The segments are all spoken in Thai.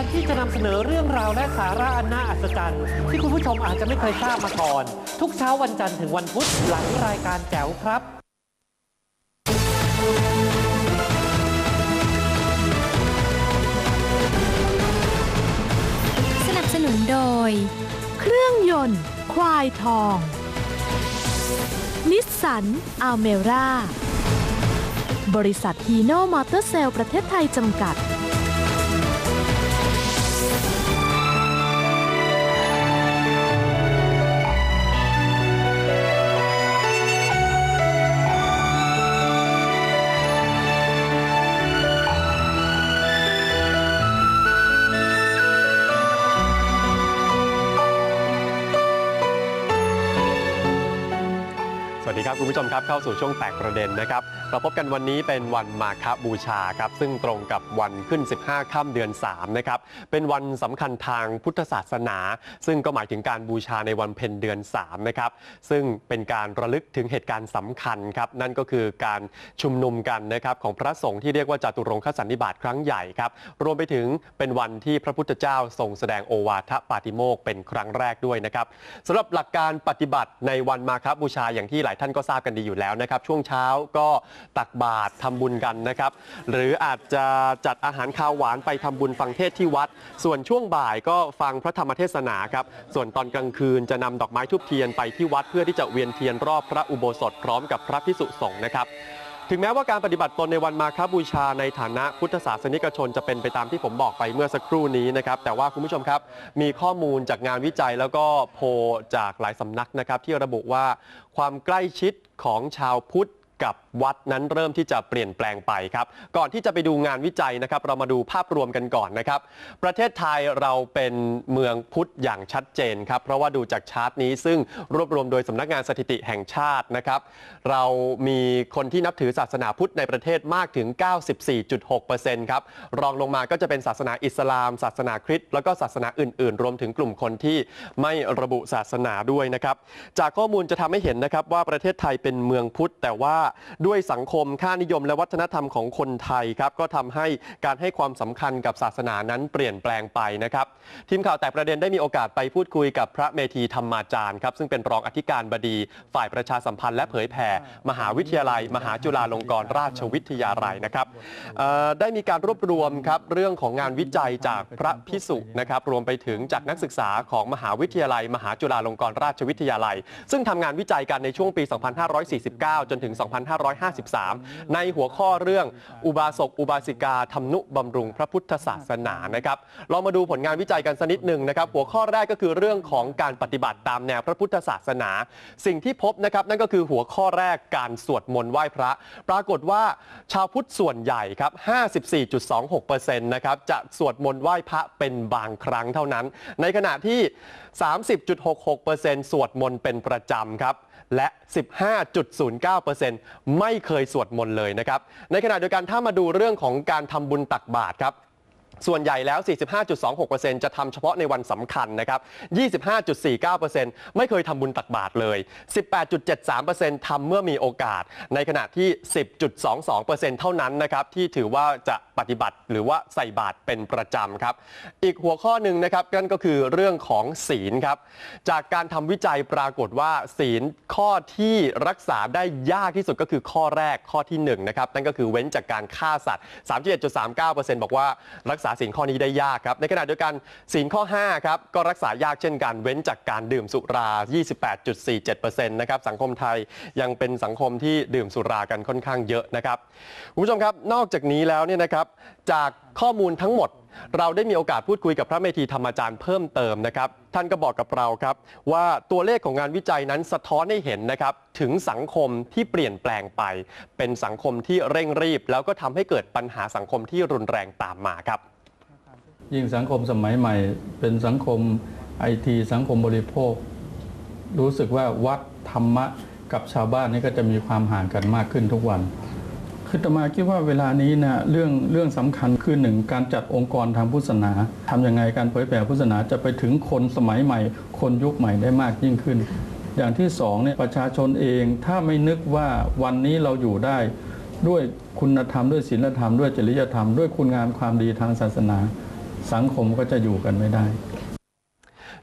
การที่จะนำเสนอเรื่องราวและสาระอันน่าอัศจรรย์ ที่คุณผู้ชมอาจจะไม่เคยทราบมาก่อน ทุกเช้าวันจันทร์ถึงวันพุธหลังรายการแจ๋วครับ สนับสนุนโดย เครื่องยนต์ ควายทอง นิสสันอัลเมร่า บริษัทฮีโน่มอเตอร์เซลประเทศไทยจำกัด วัสดีครับคุณผู้ชมครับเข้าสู่ช่วงแตกประเด็นนะครับเราพบกันวันนี้เป็นวันมาฆบูชาครับซึ่งตรงกับวันขึ้น 15 ค่ำเดือน 3 นะครับเป็นวันสำคัญทางพุทธศาสนา ซึ่งก็หมายถึงการบูชาในวันเพ็ญเดือน 3 นะครับซึ่งเป็นการระลึกถึงเหตุการณ์สำคัญครับนั่นก็คือการชุมนุมกันนะครับของพระสงฆ์ที่เรียกว่าจตุรงคสันนิบาตครั้งใหญ่ครับรวมไปถึงเป็นวันที่พระพุทธเจ้าทรงแสดงโอวาทปาติโมกข์เป็นครั้งแรกด้วยนะครับสำหรับหลักการปฏิบัติในวันมาฆบูชาอย่างที่หลายท่านก็ทราบกันดีอยู่แล้วนะครับ ช่วงเช้าก็ตักบาตรทำบุญกันนะครับ หรืออาจจะจัดอาหารคาวหวานไปทำบุญฟังเทศที่วัด ส่วนช่วงบ่ายก็ฟังพระธรรมเทศนาครับ ส่วนตอนกลางคืนจะนำดอกไม้ทุบเทียนไปที่วัดเพื่อที่จะเวียนเทียนรอบพระอุโบสถพร้อมกับพระพิสุสงฆ์นะครับ ถึงแม้ว่าการปฏิบัติตนในวันมาคบูชาในฐานะพุทธศาสนิกชนจะเป็นไปตามที่ผมบอกไปเมื่อสักครู่นี้นะครับ แต่ว่าคุณผู้ชมครับมีข้อมูลจากงานวิจัยแล้วก็โพลจากหลายสำนักนะครับที่ระบุว่าความใกล้ชิดของชาวพุทธกับวัดนั้นเริ่มที่จะเปลี่ยนแปลงไปครับ ก่อนที่จะไปดูงานวิจัยนะครับ เรามาดูภาพรวมกันก่อนนะครับ ประเทศไทยเราเป็นเมืองพุทธอย่างชัดเจนครับ เพราะว่าดูจากชาร์ตนี้ซึ่งรวบรวมโดยสำนักงานสถิติแห่งชาตินะครับ เรามีคนที่นับถือศาสนาพุทธในประเทศมากถึง 94.6%ครับ รองลงมาก็จะเป็นศาสนาอิสลาม ศาสนาคริสต์แล้วก็ศาสนาอื่น ๆ รวมถึงกลุ่มคนที่ไม่ระบุศาสนาด้วยนะครับ จากข้อมูลจะทำให้เห็นนะครับว่าประเทศไทยเป็นเมืองพุทธแต่ว่าด้วยสังคมค่านิยมและวัฒนธรรมของคนไทยครับก็ทำให้การให้ความสำคัญกับศาสนานั้นเปลี่ยนแปลงไปนะครับ ทีมข่าวแต่ประเด็นได้มีโอกาสไปพูดคุยกับพระเมธีธรรมาจารย์ครับซึ่งเป็นรองอธิการบดี ฝ่ายประชาสัมพันธ์และเผยแผ่ มหาวิทยาลัย มหาจุฬาลงกรณราชวิทยาลัยนะครับได้มีการรวบรวมครับเรื่องของงานวิจัยจากพระพิสุนะครับรวมไปถึงจากนักศึกษาของมหาวิทยาลัย มหาจุฬาลงกรณราชวิทยาลัย ซึ่งทำงานวิจัยกันในช่วงปี 2549 จนถึง 25 2553 ในหัวข้อเรื่องอุบาสกอุบาสิกาทำนุบำรุงพระพุทธศาสนานะครับลองมาดูผลงานวิจัยกันสักนิดหนึ่งนะครับ หัวข้อแรกก็คือเรื่องของการปฏิบัติตามแนวพระพุทธศาสนา สิ่งที่พบนะครับนั่นก็คือหัวข้อแรกการสวดมนต์ไหว้พระ ปรากฏว่าชาวพุทธส่วนใหญ่ครับ 54.26%นะครับจะสวดมนต์ไหว้พระเป็นบางครั้งเท่านั้น ในขณะที่ 30.66%สวดมนต์เป็นประจำครับ และ 15.09%ไม่เคยสวดมนต์เลยนะครับ ในขณะเดียวกันถ้ามาดูเรื่องของการทำบุญตักบาตรครับ ส่วนใหญ่แล้ว 45.26%จะทำเฉพาะในวันสำคัญนะครับ 25.49%ไม่เคยทำบุญตักบาตรเลย 18.73%ทำเมื่อมีโอกาส ในขณะที่ 10.22%เท่านั้นนะครับที่ถือว่าจะปฏิบัติหรือว่าใส่บาตรเป็นประจำครับ อีกหัวข้อหนึ่งนะครับนั่นก็คือเรื่องของศีลครับ จากการทำวิจัยปรากฏว่าศีลข้อที่รักษาได้ยากที่สุดก็คือข้อแรกข้อที่1นะครับนั่นก็คือเว้นจากการฆ่าสัตว์ 31.39%บอกว่ารักษาาศีลข้อนี้ได้ยากครับ ในขณะเดียวกันศีลข้อ5ครับก็รักษายากเช่นกันเว้นจากการดื่มสุรา 28.47%นะครับสังคมไทยยังเป็นสังคมที่ดื่มสุรากันค่อนข้างเยอะนะครับคุณผู้ชมครับนอกจากนี้แล้วเนี่ยนะครับจากข้อมูลทั้งหมดเราได้มีโอกาสพูดคุยกับพระเมธีธรรมจารย์เพิ่มเติมนะครับ ท่านก็บอกกับเราครับ ว่าตัวเลขของงานวิจัยนั้นสะท้อนให้เห็นนะครับ ถึงสังคมที่เปลี่ยนแปลงไป เป็นสังคมที่เร่งรีบ แล้วก็ทำให้เกิดปัญหาสังคมที่รุนแรงตามมาครับ ยิ่งสังคมสมัยใหม่ เป็นสังคมไอทีสังคมบริโภค รู้สึกว่าวัดธรรมะกับชาวบ้านนี่ก็จะมีความห่างกันมากขึ้นทุกวัน คือตมาคิดว่าเวลานี้นะเรื่องเรื่องสำคัญคือหนึ่งการจัดองค์กรทางพุทธศาสนาทำยังไงการเผยแผ่พุทธศาสนาจะไปถึงคนสมัยใหม่ คนยุคใหม่ได้มากยิ่งขึ้น อย่างที่สองเนี่ยประชาชนเองถ้าไม่นึกว่าวันนี้เราอยู่ได้ด้วยคุณธรรมด้วยศีลธรรมด้วยจริยธรรมด้วยคุณงามความดีทางศาสนา สังคมก็จะอยู่กันไม่ได้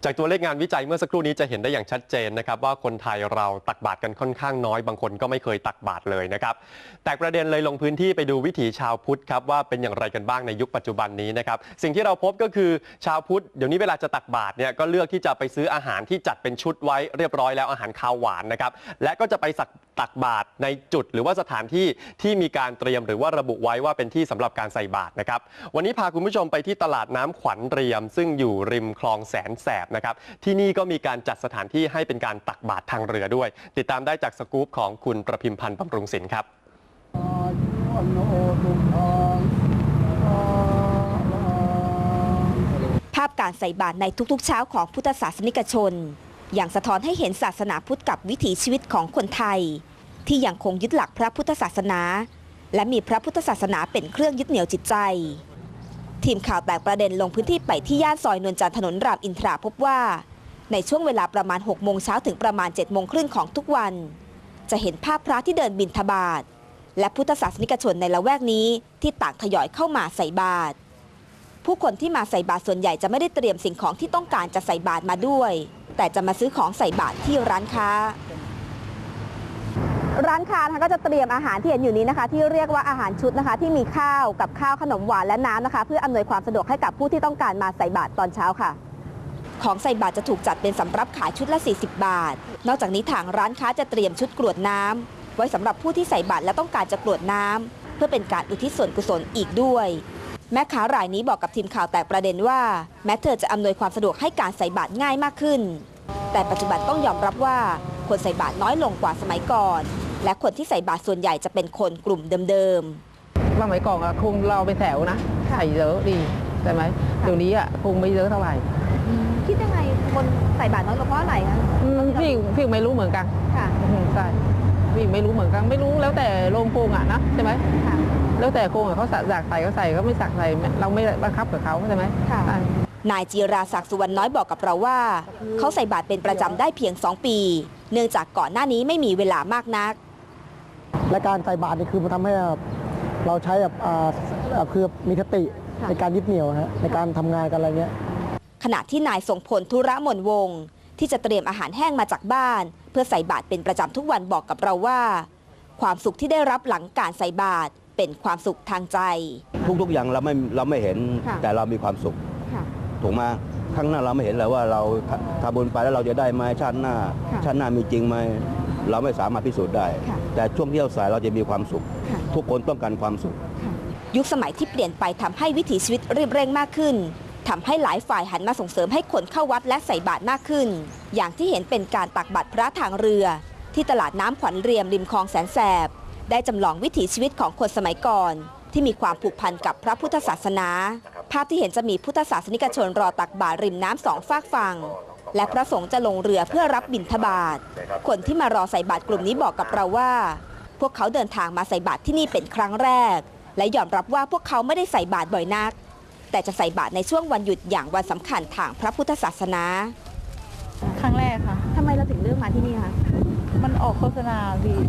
จากตัวเลขงานวิจัยเมื่อสักครู่นี้จะเห็นได้อย่างชัดเจนนะครับว่าคนไทยเราตักบาตรกันค่อนข้างน้อย บางคนก็ไม่เคยตักบาตรเลยนะครับแต่ประเด็นเลยลงพื้นที่ไปดูวิถีชาวพุทธครับว่าเป็นอย่างไรกันบ้างในยุคปัจจุบันนี้นะครับสิ่งที่เราพบก็คือชาวพุทธเดี๋ยวนี้เวลาจะตักบาตรเนี่ยก็เลือกที่จะไปซื้ออาหารที่จัดเป็นชุดไว้เรียบร้อยแล้วอาหารคาวหวานนะครับและก็จะไปสักตักบาตรในจุดหรือว่าสถานที่ที่มีการเตรียมหรือว่าระบุไว้ว่าเป็นที่สำหรับการใส่บาตรนะครับวันนี้พาคุณผู้ชมไปที่ตลาดน้ำขวัญเรียม ซึ่งอยู่ริมคลองแสนแสบนะครับที่นี่ก็มีการจัดสถานที่ให้เป็นการตักบาตรทางเรือด้วย ติดตามได้จากสกู๊ปของคุณประพิมพันธ์บำรุงศิลป์ครับภาพการใส่บาตรในทุกๆ เช้าของพุทธศาสนิกชน อย่างสะท้อนให้เห็นศาสนาพุทธกับวิถีชีวิตของคนไทย ที่ยังคงยึดหลักพระพุทธศาสนา และมีพระพุทธศาสนาเป็นเครื่องยึดเหนี่ยวจิตใจ ทีมข่าวแตกประเด็นลงพื้นที่ไปที่ย่านซอยนวลจันทร์ถนนรามอินทราพบว่า ในช่วงเวลาประมาณ 6 โมงเช้าถึงประมาณ 7 โมงครึ่งของทุกวัน จะเห็นภาพพระที่เดินบิณฑบาตและพุทธศาสนิกชนในละแวกนี้ที่ต่างทยอยเข้ามาใส่บาตรผู้คนที่มาใส่บาตรส่วนใหญ่จะไม่ได้เตรียมสิ่งของที่ต้องการจะใส่บาตรมาด้วย แต่จะมาซื้อของใส่บาตรที่ร้านค้า ร้านค้านะคะก็จะเตรียมอาหารที่เห็นอยู่นี้นะคะ ที่เรียกว่าอาหารชุดนะคะ ที่มีข้าวกับข้าวขนมหวานและน้ำนะคะ เพื่ออำนวยความสะดวกให้กับผู้ที่ต้องการมาใส่บาตรตอนเช้าค่ะ ของใส่บาตรจะถูกจัดเป็นสำรับขายชุดละ 40 บาท นอกจากนี้ทางร้านค้าจะเตรียมชุดกรวดน้ำไว้สำหรับผู้ที่ใส่บาตรและต้องการจะกรวดน้ำเพื่อเป็นการอุทิศส่วนกุศลอีกด้วยแม่ค้ารายนี้บอกกับทีมข่าวแตกประเด็นว่า แม้เธอจะอำนวยความสะดวกให้การใส่บาตรง่ายมากขึ้น แต่ปัจจุบันต้องยอมรับว่าคนใส่บาตรน้อยลงกว่าสมัยก่อน และคนที่ใส่บาตรส่วนใหญ่จะเป็นคนกลุ่มเดิมสมัยก่อนอะคงเราเป็นแถวนะใส่เยอะดีใช่ไหมเดี๋ยวนี้อะคงไม่เยอะเท่าไหร่คิดยังไงคนใส่บาตรน้อยลงเพราะอะไรคะอืมพี่พี่ไม่รู้เหมือนกันค่ะอืมใช่พี่ไม่รู้เหมือนกันไม่รู้แล้วแต่โรงโครงอะนะใช่ไหมค่ะแล้วแต่โครงอะเขาอยากใส่เขาใส่เขาไม่สักใส่เราไม่บังคับกับเขาใช่ไหมค่ะใช่นายจีราศักดิ์สุวรรณน้อยบอกกับเราว่า เขาใส่บาตรเป็นประจำได้เพียง 2 ปี เนื่องจากก่อนหน้านี้ไม่มีเวลามากนัก และการใส่บาตรนี่คือมันทำให้เราใช้แบบอ่าอ่าคือมีสติค่ะในการยึดเหนี่ยวนะฮะในการทำงานกันอะไรเงี้ยขณะที่นายทรงพลธุระมนวงศ์ที่จะเตรียมอาหารแห้งมาจากบ้าน เพื่อใส่บาตรเป็นประจำทุกวันบอกกับเราว่า ความสุขที่ได้รับหลังการใส่บาตรเป็นความสุขทางใจ ทุกๆอย่างเราไม่เราไม่เห็นค่ะแต่เรามีความสุขค่ะถูกไหมข้างหน้าเราไม่เห็นเลยว่าเราทำบุญไปแล้วเราจะได้ไหมชาติหน้าค่ะชาติหน้ามีจริงไหม เราไม่สามารถพิสูจน์ได้ค่ะแต่ช่วงที่เราใส่เราจะมีความสุขค่ะทุกคนต้องการความสุข ยุคสมัยที่เปลี่ยนไปทำให้วิถีชีวิตรีบเร่งมากขึ้นทำให้หลายฝ่ายหันมาส่งเสริมให้คนเข้าวัดและใส่บาตรมากขึ้น อย่างที่เห็นเป็นการตักบาตรพระทางเรือ ที่ตลาดน้ำขวัญเรียมริมคลองแสนแสบ ได้จำลองวิถีชีวิตของคนสมัยก่อนที่มีความผูกพันกับพระพุทธศาสนา ภาพที่เห็นจะมีพุทธศาสนิกชนรอตักบาตรริมน้ำสองฝากฝั่ง และพระสงฆ์จะลงเรือเพื่อรับบิณฑบาตคนที่มารอใส่บาตรกลุ่มนี้บอกกับเราว่า พวกเขาเดินทางมาใส่บาตรที่นี่เป็นครั้งแรก และยอมรับว่าพวกเขาไม่ได้ใส่บาตรบ่อยนัก แต่จะใส่บาตรในช่วงวันหยุดอย่างวันสำคัญทางพระพุทธศาสนา ครั้งแรกค่ะทำไมเราถึงเลือกมาที่นี่คะ มันออกโฆษณาพี่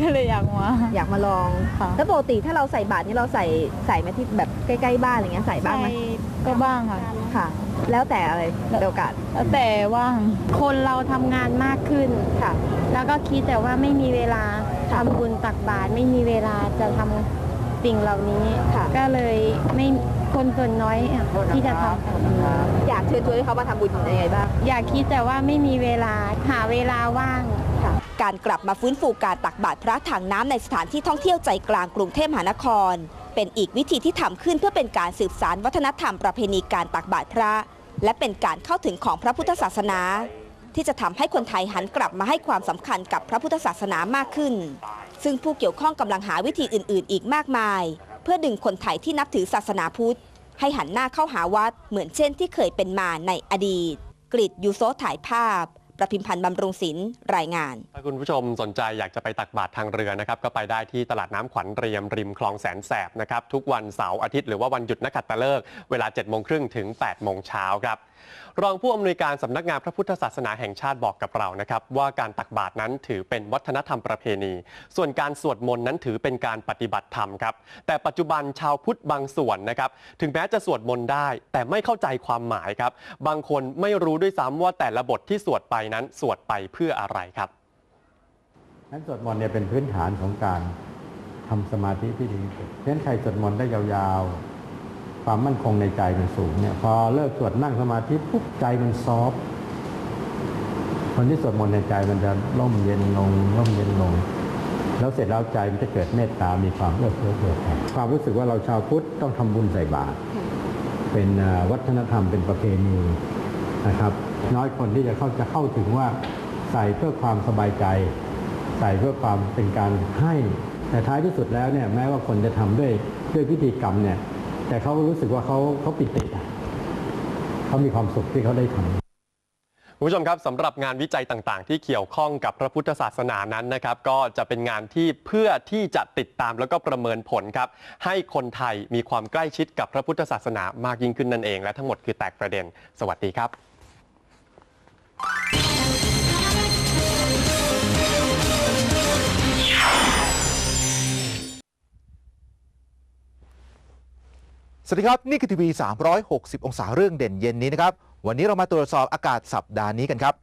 ก็เลยอยากมา อยากมาลองค่ะ แล้วปกติถ้าเราใส่บาตรนี่เราใส่ใส่มาที่แบบใกล้ๆบ้านอะไรเงี้ยใส่บ้างไหมใช่ก็บ้างค่ะ ค่ะ แล้วแต่อะไรเดียวกันแล้วแต่ว่างคนเราทำงานมากขึ้น ค่ะ แล้วก็คิดแต่ว่าไม่มีเวลาทำบุญตักบาตรไม่มีเวลาจะทำสิ่งเหล่านี้ ค่ะ ก็เลยไม่คนส่วนน้อยอะที่จะทำอยากเชิญชวนให้เขามาทำบุญยังไงบ้างอยากคิดแต่ว่าไม่มีเวลาหาเวลาว่าง การกลับมาฟื้นฟูการตักบาตรพระถังน้ำในสถานที่ท่องเที่ยวใจกลางกรุงเทพมหานคร เป็นอีกวิธีที่ทำขึ้นเพื่อเป็นการสืบสานวัฒนธรรมประเพณีการตักบาตรพระ และเป็นการเข้าถึงของพระพุทธศาสนา ที่จะทำให้คนไทยหันกลับมาให้ความสำคัญกับพระพุทธศาสนามากขึ้น ซึ่งผู้เกี่ยวข้องกำลังหาวิธีอื่น ๆ อีกมากมาย เพื่อดึงคนไทยที่นับถือศาสนาพุทธ ให้หันหน้าเข้าหาวัดเหมือนเช่นที่เคยเป็นมาในอดีต กริดยูโซถ่ายภาพ ประพิมพันธ์บำรุงศิลป์รายงาน ถ้าคุณผู้ชมสนใจอยากจะไปตักบาตรทางเรือนะครับ ก็ไปได้ที่ตลาดน้ำขวัญเรียมริมคลองแสนแสบนะครับ ทุกวันเสาร์อาทิตย์หรือว่าวันหยุดนักขัตฤกษ์เวลา7โมงครึ่งถึง8โมงเช้าครับ รองผู้อำนวยการสำนักงานพระพุทธศาสนาแห่งชาติบอกกับเรานะครับ ว่าการตักบาตรนั้นถือเป็นวัฒนธรรมประเพณี ส่วนการสวดมนต์นั้นถือเป็นการปฏิบัติธรรมครับ แต่ปัจจุบันชาวพุทธบางส่วนนะครับ ถึงแม้จะสวดมนต์ได้ แต่ไม่เข้าใจความหมายครับ บางคนไม่รู้ด้วยซ้ำว่าแต่ละบทที่สวดไปนั้นสวดไปเพื่ออะไรครับนั้นสวดมนต์เนี่ยเป็นพื้นฐานของการทำสมาธิที่ดีที่สุดเพราะฉะนั้นใครสวดมนต์ได้ยาวๆ ความมั่นคงในใจมันสูงเนี่ยพอเลิกสวดนั่งสมาธิปุ๊บใจมันซอฟคนที่สวดมนต์ในใจมันจะร่มเย็นลงร่มเย็นลง แล้วเสร็จแล้วใจมันจะเกิดเมตตา มีความเอื้อเฟื้อเผื่อแผ่ความรู้สึกว่าเราชาวพุทธต้องทำบุญใส่บาตรเป็นวัฒนธรรมเป็นประเพณีนะครับ น้อยคนที่จะเข้าจะเข้าถึงว่าใส่เพื่อความสบายใจ ใส่เพื่อความเป็นการให้แต่ท้ายที่สุดแล้วเนี่ยแม้ว่าคนจะทำด้วยด้วยพิธีกรรมเนี่ย แต่เขารู้สึกว่าเขาเขาปิติอะเขามีความสุขที่เขาได้ทำคุณผู้ชมครับสำหรับงานวิจัยต่างๆ ที่เกี่ยวข้องกับพระพุทธศาสนานั้นนะครับ ก็จะเป็นงานที่เพื่อที่จะติดตามแล้วก็ประเมินผลครับ ให้คนไทยมีความใกล้ชิดกับพระพุทธศาสนามากยิ่งขึ้นนั่นเอง และทั้งหมดคือแตกประเด็น สวัสดีครับ สวัสดีครับ นี่คือทีวี 360 องศาเรื่องเด่นเย็นนี้นะครับ วันนี้เรามาตรวจสอบอากาศสัปดาห์นี้กันครับ